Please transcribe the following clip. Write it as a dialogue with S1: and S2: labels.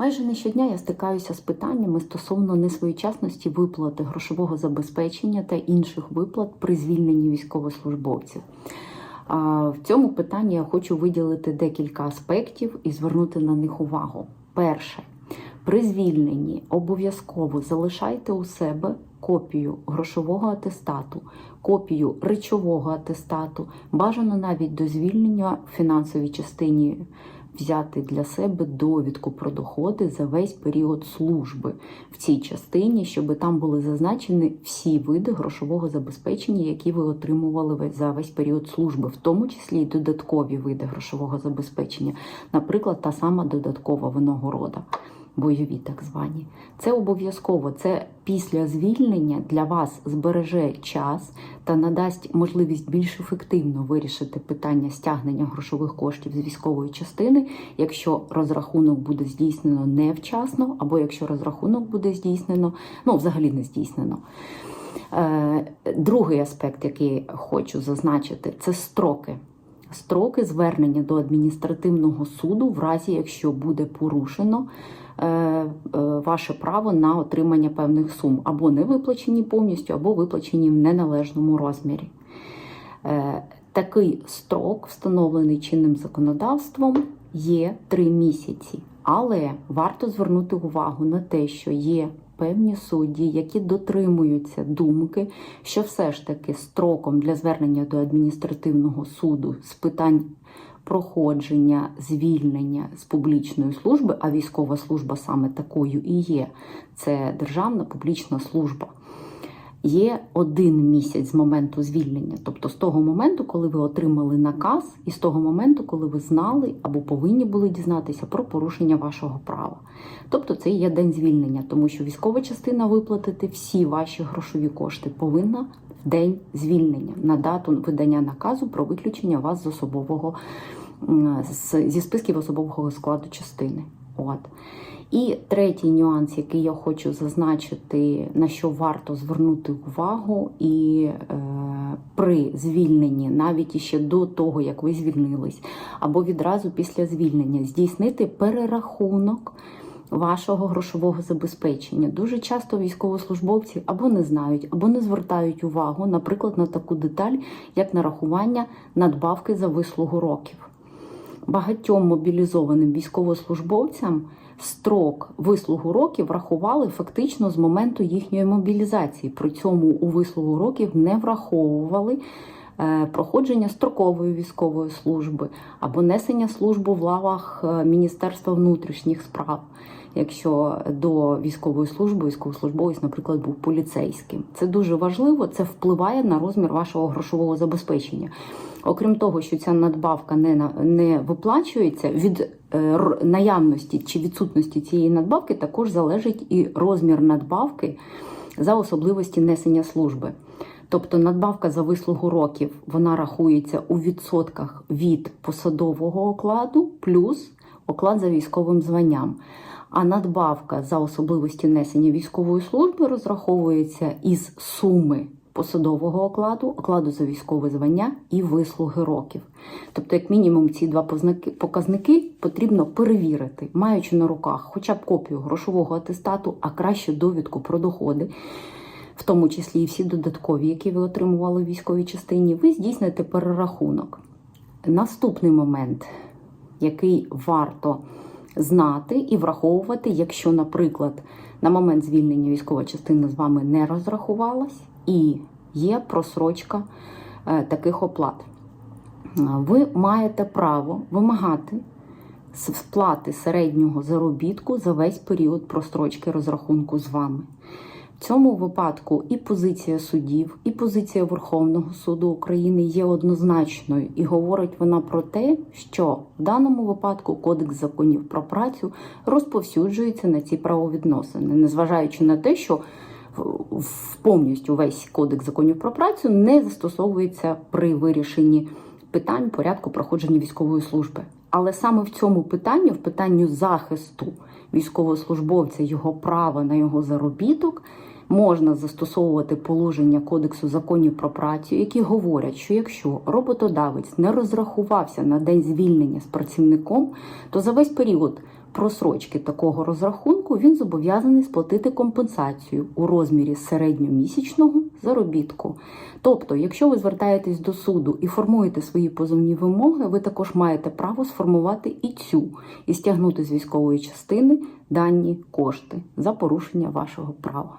S1: Майже не щодня я стикаюся з питаннями стосовно несвоєчасності виплати грошового забезпечення та інших виплат при звільненні військовослужбовців. В цьому питанні я хочу виділити декілька аспектів і звернути на них увагу. Перше, при звільненні обов'язково залишайте у себе копію грошового атестату, копію речового атестату, бажано навіть до звільнення в фінансовій частині взяти для себе довідку про доходи за весь період служби в цій частині, щоб там були зазначені всі види грошового забезпечення, які ви отримували за весь період служби, в тому числі й додаткові види грошового забезпечення, наприклад, та сама додаткова винагорода. Бойові так звані, це обов'язково. Це після звільнення для вас збереже час та надасть можливість більш ефективно вирішити питання стягнення грошових коштів з військової частини, якщо розрахунок буде здійснено невчасно, або якщо розрахунок буде здійснено, ну взагалі не здійснено. Е, Другий аспект, який хочу зазначити, це строки. Строки звернення до адміністративного суду, в разі якщо буде порушено е, е, ваше право на отримання певних сум, або не виплачені повністю, або виплачені в неналежному розмірі. Е, Такий строк, встановлений чинним законодавством, є три місяці. Але варто звернути увагу на те, що є певні судді, які дотримуються думки, що все ж таки строком для звернення до адміністративного суду з питань проходження, звільнення з публічної служби, а військова служба саме такою і є, це державна публічна служба. Є один місяць з моменту звільнення, тобто з того моменту, коли ви отримали наказ, і з того моменту, коли ви знали або повинні були дізнатися про порушення вашого права. Тобто це є день звільнення, тому що військова частина виплатити всі ваші грошові кошти повинна в день звільнення на дату видання наказу про виключення вас з особового зі списків особового складу частини. От. І третій нюанс, який я хочу зазначити, на що варто звернути увагу, і е, при звільненні, навіть іще до того, як ви звільнились, або відразу після звільнення, здійснити перерахунок вашого грошового забезпечення. Дуже часто військовослужбовці або не знають, або не звертають увагу, наприклад, на таку деталь, як нарахування надбавки за вислугу років багатьом мобілізованим військовослужбовцям строк вислугу років рахували фактично з моменту їхньої мобілізації. При цьому у вислугу років не враховували е, проходження строкової військової служби або несення служби в лавах е, Міністерства внутрішніх справ. Якщо до військової служби військовослужбовець, наприклад, був поліцейським, це дуже важливо. Це впливає на розмір вашого грошового забезпечення. Окрім того, що ця надбавка не не виплачується від наявності чи відсутності цієї надбавки, також залежить і розмір надбавки за особливості несення служби. Тобто надбавка за вислугу років вона рахується у відсотках від посадового окладу плюс оклад за військовим званням. А надбавка за особливості несення військової служби розраховується із суми посадового окладу, окладу за військове звання і вислуги років. Тобто, як мінімум, ці два показники потрібно перевірити, маючи на руках хоча б копію грошового атестату, а краще довідку про доходи. В тому числі і всі додаткові, які ви отримували в військовій частині, ви здійсните перерахунок. Наступний момент, який варто знати і враховувати, якщо, наприклад, на момент звільнення військова частина з вами не розрахувалась і є просрочка е, таких оплат. Е, Ви маєте право вимагати сплати середнього заробітку за весь період прострочки розрахунку з вами. В цьому випадку і позиція суддів, і позиція Верховного суду України є однозначною, і говорить вона про те, що в даному випадку Кодекс законів про працю розповсюджується на ці правовідносини, незважаючи на те, що повністю весь кодекс законів про працю не застосовується при вирішенні питань порядку проходження військової служби. Але саме в цьому питанні, в питанню захисту військовослужбовця, його права на його заробіток, можна застосовувати положення Кодексу законів про працю, які говорять, що якщо роботодавець не розрахувався на день звільнення з працівником, то за весь період просрочки такого розрахунку він зобов'язаний сплатити компенсацію у розмірі середньомісячного заробітку. Тобто, якщо ви звертаєтесь до суду і формуєте свої позовні вимоги, ви також маєте право сформувати і цю і стягнути з військової частини дані кошти за порушення вашого права.